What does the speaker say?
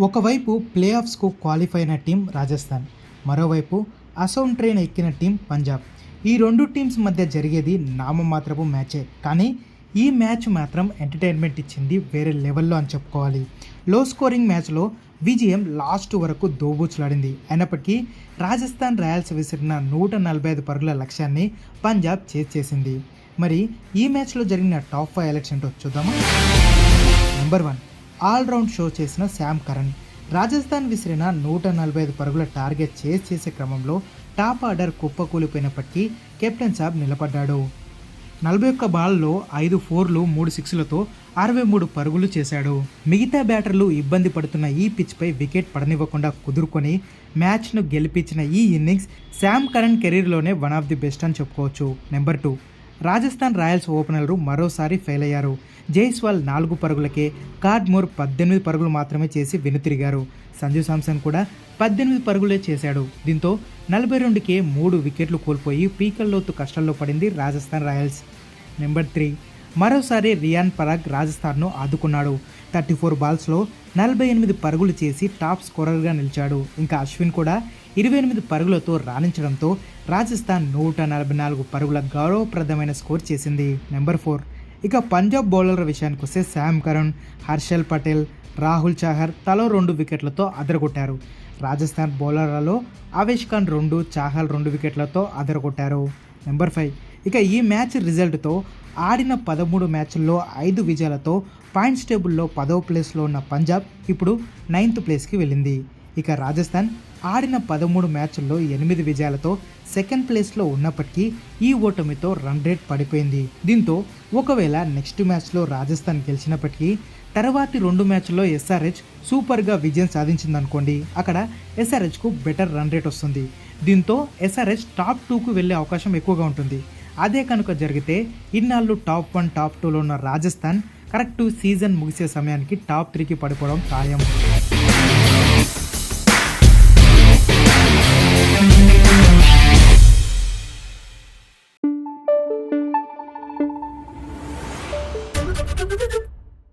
ఒకవైపు ప్లే ఆఫ్స్కు క్వాలిఫై అయిన టీం రాజస్థాన్ మరోవైపు అసోం ట్రైన్ ఎక్కిన టీం పంజాబ్. ఈ రెండు టీమ్స్ మధ్య జరిగేది నామమాత్రపు మ్యాచే. కానీ ఈ మ్యాచ్ మాత్రం ఎంటర్టైన్మెంట్ ఇచ్చింది వేరే లెవెల్లో అని చెప్పుకోవాలి. లో స్కోరింగ్ మ్యాచ్లో విజయం లాస్ట్ వరకు దోబూచులాడింది. అయినప్పటికీ రాజస్థాన్ రాయల్స్ విసిరిన నూట నలభై ఐదు పరుగుల లక్ష్యాన్ని పంజాబ్ చేజ్ చేసింది. మరి ఈ మ్యాచ్లో జరిగిన టాప్ ఫైవ్ ఎలక్షన్ చూద్దామా? Number one. ఆల్రౌండ్ షో చేసిన శామ్ కరణ్ రాజస్థాన్ విసిరిన నూట నలభై ఐదు పరుగుల టార్గెట్ చేస్ చేసే క్రమంలో టాప్ ఆర్డర్ కుప్పకూలిపోయినప్పటికీ కెప్టెన్ సాబ్ నిలబడ్డాడు. నలభై ఒక్క బాల్లో ఐదు ఫోర్లు మూడు సిక్స్లతో అరవై మూడు పరుగులు చేశాడు. మిగతా బ్యాటర్లు ఇబ్బంది పడుతున్న ఈ పిచ్పై వికెట్ పడనివ్వకుండా కుదురుకొని మ్యాచ్ను గెలిపించిన ఈ ఇన్నింగ్స్ శామ్ కరణ్ కెరీర్లోనే వన్ ఆఫ్ ది బెస్ట్ అని చెప్పుకోవచ్చు. Number two. రాజస్థాన్ రాయల్స్ ఓపెనర్లు మరోసారి ఫెయిల్ అయ్యారు జైస్వాల్ నాలుగు పరుగులకే కార్డ్మోర్ పద్దెనిమిది పరుగులు మాత్రమే చేసి వెనుతిరిగారు. సంజు సామ్సన్ కూడా పద్దెనిమిది పరుగులే చేశాడు. దీంతో నలభై రెండుకే మూడు వికెట్లు కోల్పోయి పీకల్లోతు కష్టాల్లో పడింది రాజస్థాన్ రాయల్స్. నెంబర్ త్రీ మరోసారి రియాన్ పరాగ్ రాజస్థాన్ను ఆదుకున్నాడు. థర్టీ ఫోర్ బాల్స్లో నలభై ఎనిమిది పరుగులు చేసి టాప్ స్కోరర్గా నిలిచాడు. ఇంకా అశ్విన్ కూడా ఇరవై ఎనిమిది పరుగులతో రాణించడంతో రాజస్థాన్ నూట నలభై నాలుగు పరుగుల గౌరవప్రదమైన స్కోర్ చేసింది. Number four. ఇక పంజాబ్ బౌలర్ల విషయానికి వస్తే శామ్ కరణ్ హర్షల్ పటేల్ రాహుల్ చాహర్ తలో రెండు వికెట్లతో అదరగొట్టారు. రాజస్థాన్ బౌలర్లలో ఆవేష్ ఖాన్ రెండు చాహల్ రెండు వికెట్లతో అదరగొట్టారు. Number five. ఇక ఈ మ్యాచ్ రిజల్ట్తో ఆడిన పదమూడు మ్యాచ్ల్లో ఐదు విజయాలతో పాయింట్స్ టేబుల్లో పదవ ప్లేస్లో ఉన్న పంజాబ్ ఇప్పుడు నైన్త్ ప్లేస్కి వెళ్ళింది. ఇక రాజస్థాన్ ఆడిన పదమూడు మ్యాచ్ల్లో ఎనిమిది విజయాలతో సెకండ్ ప్లేస్లో ఉన్నప్పటికీ ఈ ఓటమితో రన్ రేట్ పడిపోయింది. దీంతో ఒకవేళ నెక్స్ట్ మ్యాచ్లో రాజస్థాన్ గెలిచినప్పటికీ తర్వాతి రెండు మ్యాచ్ల్లో ఎస్ఆర్హెచ్ సూపర్గా విజయం సాధించిందనుకోండి. అక్కడ ఎస్ఆర్హెచ్కు బెటర్ రన్ రేట్ వస్తుంది. దీంతో ఎస్ఆర్హెచ్ టాప్ టూకు వెళ్ళే అవకాశం ఎక్కువగా ఉంటుంది. అదే కనుక జరిగితే ఇన్నాళ్ళు టాప్ వన్ టాప్ టూలో ఉన్న రాజస్థాన్ కరెక్ట్ సీజన్ ముగిసే సమయానికి టాప్ త్రీకి పడిపోవడం ఖాయం.